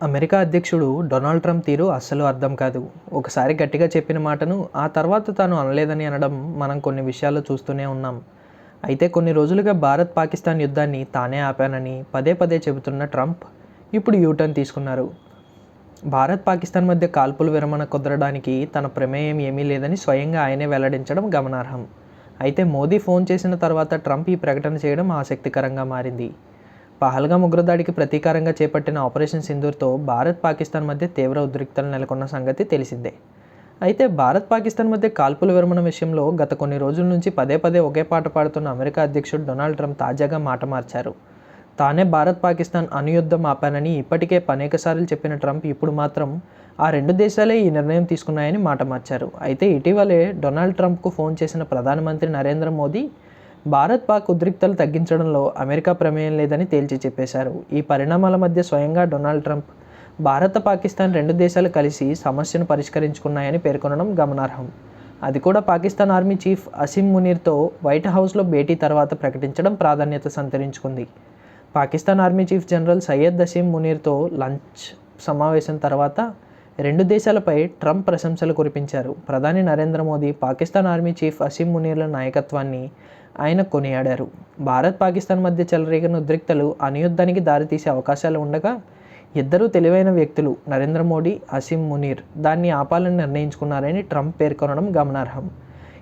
America అధ్యక్షుడు Donald Trump తీరు అస్సలు అర్థం కాదు. ఒకసారి గట్టిగా చెప్పిన మాటను ఆ తర్వాత తాను అనలేదని అనడం మనం కొన్ని విషయాలు చూస్తూనే ఉన్నాం. అయితే కొన్ని రోజులుగా భారత్ పాకిస్తాన్ యుద్ధాన్ని తానే ఆపానని పదే పదే చెబుతున్న ట్రంప్ ఇప్పుడు యూటర్న్ తీసుకున్నారు. భారత్ పాకిస్తాన్ మధ్య కాల్పుల విరమణ కుదరడానికి తన ప్రమేయం ఏమీ లేదని స్వయంగా ఆయనే వెల్లడించడం గమనార్హం. అయితే మోదీ ఫోన్ చేసిన తర్వాత ట్రంప్ ఈ ప్రకటన చేయడం ఆసక్తికరంగా మారింది. పహల్గా ఉగ్రదాడికి ప్రతీకారంగా చేపట్టిన ఆపరేషన్ సింధూర్తో భారత్ పాకిస్తాన్ మధ్య తీవ్ర ఉద్రిక్తలు నెలకొన్న సంగతి తెలిసిందే. అయితే భారత్ పాకిస్తాన్ మధ్య కాల్పుల విరమణ విషయంలో గత కొన్ని రోజుల నుంచి పదే పదే ఒకే పాట పాడుతున్న అమెరికా అధ్యక్షుడు డొనాల్డ్ ట్రంప్ తాజాగా మాట మార్చారు. తానే భారత్ పాకిస్తాన్ అనుయుద్ధం ఆపానని ఇప్పటికే అనేకసార్లు చెప్పిన ట్రంప్ ఇప్పుడు మాత్రం ఆ రెండు దేశాలే ఈ నిర్ణయం తీసుకున్నాయని మాట మార్చారు. అయితే ఇటీవలే డొనాల్డ్ ట్రంప్కు ఫోన్ చేసిన ప్రధానమంత్రి నరేంద్ర మోదీ భారత్ పాక్ ఉద్రిక్తలు తగ్గించడంలో అమెరికా ప్రమేయం లేదని తేల్చి చెప్పేశారు. ఈ పరిణామాల మధ్య స్వయంగా డొనాల్డ్ ట్రంప్ భారత పాకిస్తాన్ రెండు దేశాలు కలిసి సమస్యను పరిష్కరించుకున్నాయని పేర్కొనడం గమనార్హం. అది కూడా పాకిస్తాన్ ఆర్మీ చీఫ్ అసిమ్ మునీర్తో వైట్ హౌస్లో భేటీ తర్వాత ప్రకటించడం ప్రాధాన్యత సంతరించుకుంది. Pakistan army chief general Syed Asim మునీర్తో lunch సమావేశం తర్వాత రెండు దేశాలపై ట్రంప్ ప్రశంసలు కురిపించారు. ప్రధాని నరేంద్ర మోదీ పాకిస్తాన్ ఆర్మీ చీఫ్ అసీం మునీర్ల నాయకత్వాన్ని ఆయన కొనియాడారు. భారత్ పాకిస్తాన్ మధ్య చెలరేగిన ఉద్రిక్తలు అనుయుద్ధానికి దారితీసే అవకాశాలు ఉండగా ఇద్దరు తెలివైన వ్యక్తులు నరేంద్ర మోడీ అసీం మునీర్ దాన్ని ఆపాలని నిర్ణయించుకున్నారని ట్రంప్ పేర్కొనడం గమనార్హం.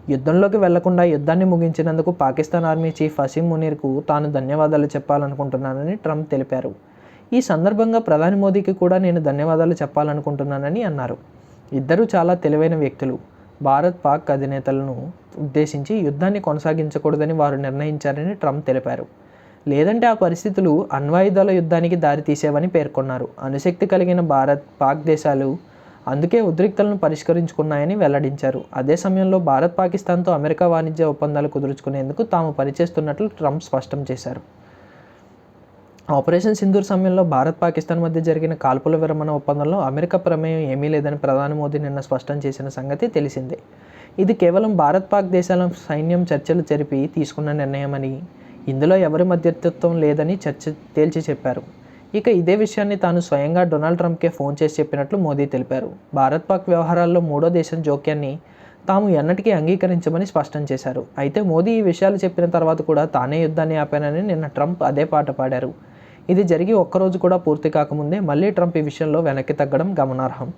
యుద్ధంలోకి వెళ్ళకుండా యుద్ధాన్ని ముగించినందుకు పాకిస్తాన్ ఆర్మీ చీఫ్ అసీం మునీర్కు తాను ధన్యవాదాలు చెప్పాలనుకుంటున్నానని ట్రంప్ తెలిపారు. ఈ సందర్భంగా ప్రధాని మోదీకి కూడా నేను ధన్యవాదాలు చెప్పాలనుకుంటున్నానని అన్నారు. ఇద్దరూ చాలా తెలివైన వ్యక్తులు. భారత్ పాక్ అధినేతలను ఉద్దేశించి యుద్ధాన్ని కొనసాగించకూడదని వారు నిర్ణయించారని ట్రంప్ తెలిపారు. లేదంటే ఆ పరిస్థితులు అణ్వాయుధాల యుద్ధానికి దారితీసేవని పేర్కొన్నారు. అణుశక్తి కలిగిన భారత్ పాక్ దేశాలు అందుకే ఉద్రిక్తలను పరిష్కరించుకున్నాయని వెల్లడించారు. అదే సమయంలో భారత్ పాకిస్తాన్తో అమెరికా వాణిజ్య ఒప్పందాలు కుదుర్చుకునేందుకు తాము పనిచేస్తున్నట్లు ట్రంప్ స్పష్టం చేశారు. ఆపరేషన్ సింధూర్ సమయంలో భారత్ పాకిస్తాన్ మధ్య జరిగిన కాల్పుల విరమణ ఒప్పందంలో అమెరికా ప్రమేయం ఏమీ లేదని ప్రధాని మోదీ నిన్న స్పష్టం చేసిన సంగతి తెలిసిందే. ఇది కేవలం భారత్ పాక్ దేశాల సైన్యం చర్చలు జరిపి తీసుకున్న నిర్ణయమని ఇందులో ఎవరి మధ్యత్వం లేదని చర్చ తేల్చి చెప్పారు. ఇక ఇదే విషయాన్ని తాను స్వయంగా డొనాల్డ్ ట్రంప్కే ఫోన్ చేసి చెప్పినట్లు మోదీ తెలిపారు. భారత్ పాక్ వ్యవహారాల్లో మూడో దేశం జోక్యాన్ని తాము ఎన్నటికీ అంగీకరించమని స్పష్టం చేశారు. అయితే మోదీ ఈ విషయాలు చెప్పిన తర్వాత కూడా తానే యుద్ధాన్ని ఆపానని నిన్న ట్రంప్ అదే పాట పాడారు. ఇది జరిగి ఒక్కరోజు కూడా పూర్తి కాకముందే మళ్ళీ ట్రంప్ ఈ విషయంలో వెనక్కి తగ్గడం గమనార్హం.